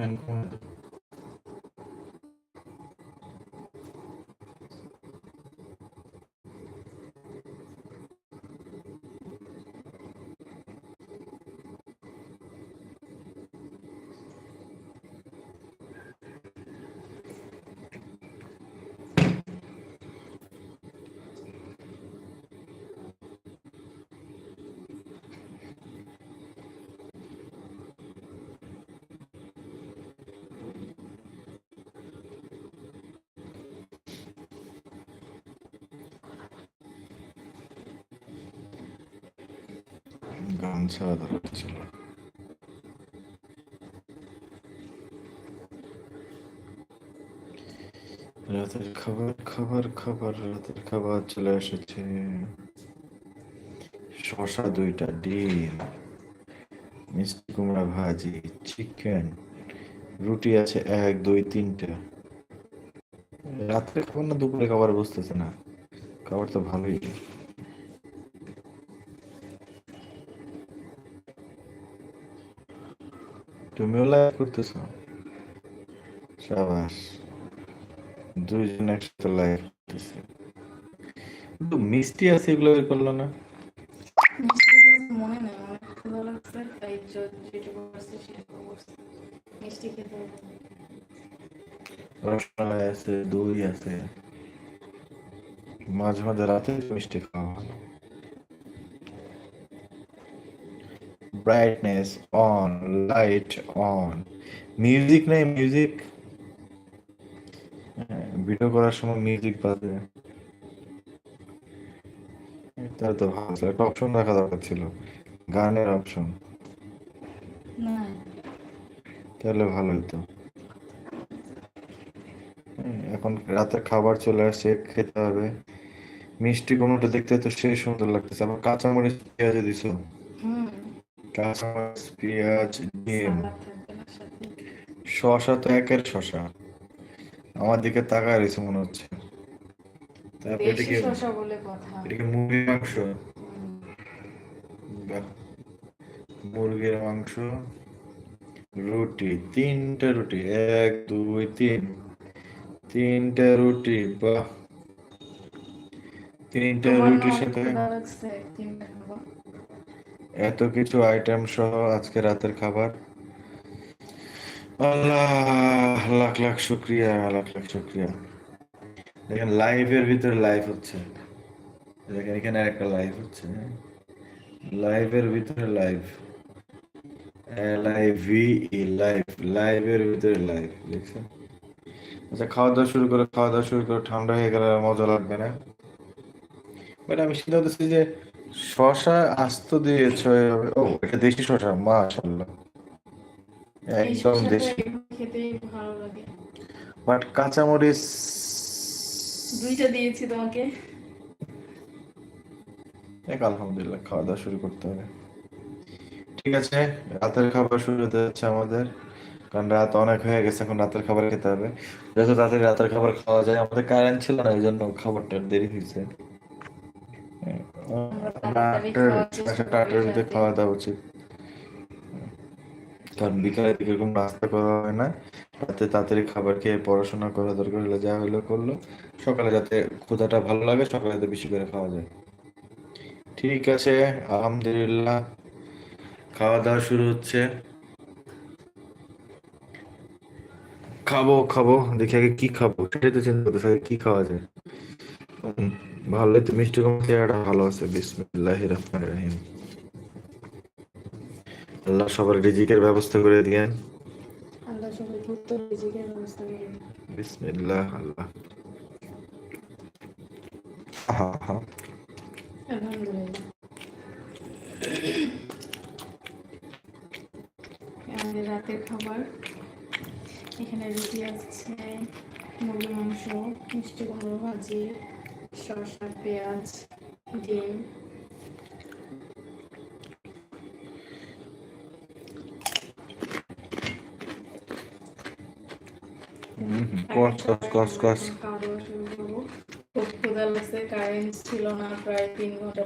fan গান ছাড়া রাতের খাবার খাবার খাবার রাতের খাবার চলে এসেছে শশা দুইটা ডিম মিষ্টি কুমড়া ভাজি চিকেন রুটি আছে এক দুই তিনটা রাত্রে খাবার না দুপুরে খাবার বুঝতেছে না খাবার তো ভালোই তুমিও লাইভ করতেছ সাবাস দুইজন একসাথে লাইভ করতেছে কিন্তু মিষ্টি আছে এগুলো বের করল না মিষ্টি খেতে মনে নেই অনেক ক্ষুধা লাগছে তাই য- যেটুকু করছে সেটুকু করছে মিষ্টি খেতে হবে। রসমালাই আছে দই আছে মাঝে মাঝে রাতে মিষ্টি খাওয়া brightness on light on music নেই মিউজিক ভিডিও করার সময় মিউজিক বাজে। তাহলে তো ভালো। একটা অপশন রাখা দরকার ছিল। গানের অপশন তাহলে ভালো হতো এখন রাতে খাবার চলে আসছে খেতে হবে। মিষ্টি কুমড়োটা দেখতে তো সেই সুন্দর লাগতেছে। আবার কাঁচামরিচ পেঁয়াজ দিছো। কাঁচামরিচ পেঁয়াজ ডিম শশা তো একের শশা আমার দিকে তাকায় রয়েছে মনে হচ্ছে। তারপর এটা কি এটা মাংস। মুরগির মাংস রুটি তিনটা রুটি। এক দুই তিন। তিনটা রুটি বাহ। তিনটা রুটির সাথে ক্ষুধা লাগছে তিনটা খাব এত কিছু আইটেম সহ আজকে রাতের খাবার। আল্লাহ, লাখ লাখ শুক্রিয়া, লাখ লাখ শুক্রিয়া। দেখেন লাইভের ভিতরে লাইভ হচ্ছে। দেখেন এখানে একটা লাইভ হচ্ছে। লাইভের ভিতরে live live V E live লাইভের ভিতরে লাইভ দেখছেন? আচ্ছা খাওয়া দাওয়া শুরু করে, খাওয়া দাওয়া শুরু করে, ঠান্ডা হয়ে গেলে মজা লাগবে না। বাট আমি সিদ্ধান্ত যে শশা আস্ত দিয়েছ ও এটা দেশি শশা মাশাআল্লাহ। এই একদম দেশি। ভালো লাগে। বাট কাঁচামরিচ দুইটা দিয়েছি তোমাকে। এক আলহামদুলিল্লাহ খাওয়া দাওয়া শুরু করতে হবে। ঠিক আছে রাতের খাবার শুরু হতে যাচ্ছে আমাদের। কারণ রাত অনেক হয়ে গেছে এখন রাতের খাবার খেতে হবে। যত তাড়াতাড়ি রাতের খাবার খাওয়া যায় আমাদের কারেন্ট ছিল না এই জন্য খাবারটা দেরি হয়েছে। খাওয়া দাওয়া উচিত। কারণ বিকালের দিকে এরকম নাস্তা করা হয় না। রাতে তাড়াতাড়ি খাবার খেয়ে পড়াশোনা করা দরকার হলে যা হলো করল। সকালে যাতে ক্ষুধাটা ভালো লাগে, সকালে যাতে বেশি করে খাওয়া যায়। ঠিক আছে, আলহামদুলিল্লাহ। খাওয়া দাওয়া শুরু হচ্ছে। খাব খাব। দেখি আগে কি খাব। সেটাই তো চিন্তা করতেছি কি খাওয়া যায়। ভালোই তো মিষ্টি কুমড়া চেহারাটা ভালো আছে বিসমিল্লাহ রহমান রহিম। আল্লাহ সবার রিজিকের ব্যবস্থা করে দিয়েন। আল্লাহ সবাইকে রিজিকের ব্যবস্থা করে বিসমিল্লাহ আল্লাহ। আলহামদুলিল্লাহ। রাতের খাবার। এখানে রুটি আছে মুরগির মাংস মিষ্টি কুমড়ো ভাজি। শসা পেঁয়াজ ডিম। কস কস কস কারেন্ট ছিল না প্রায় তিন ঘণ্টা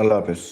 আল্লাহ হাফেজ।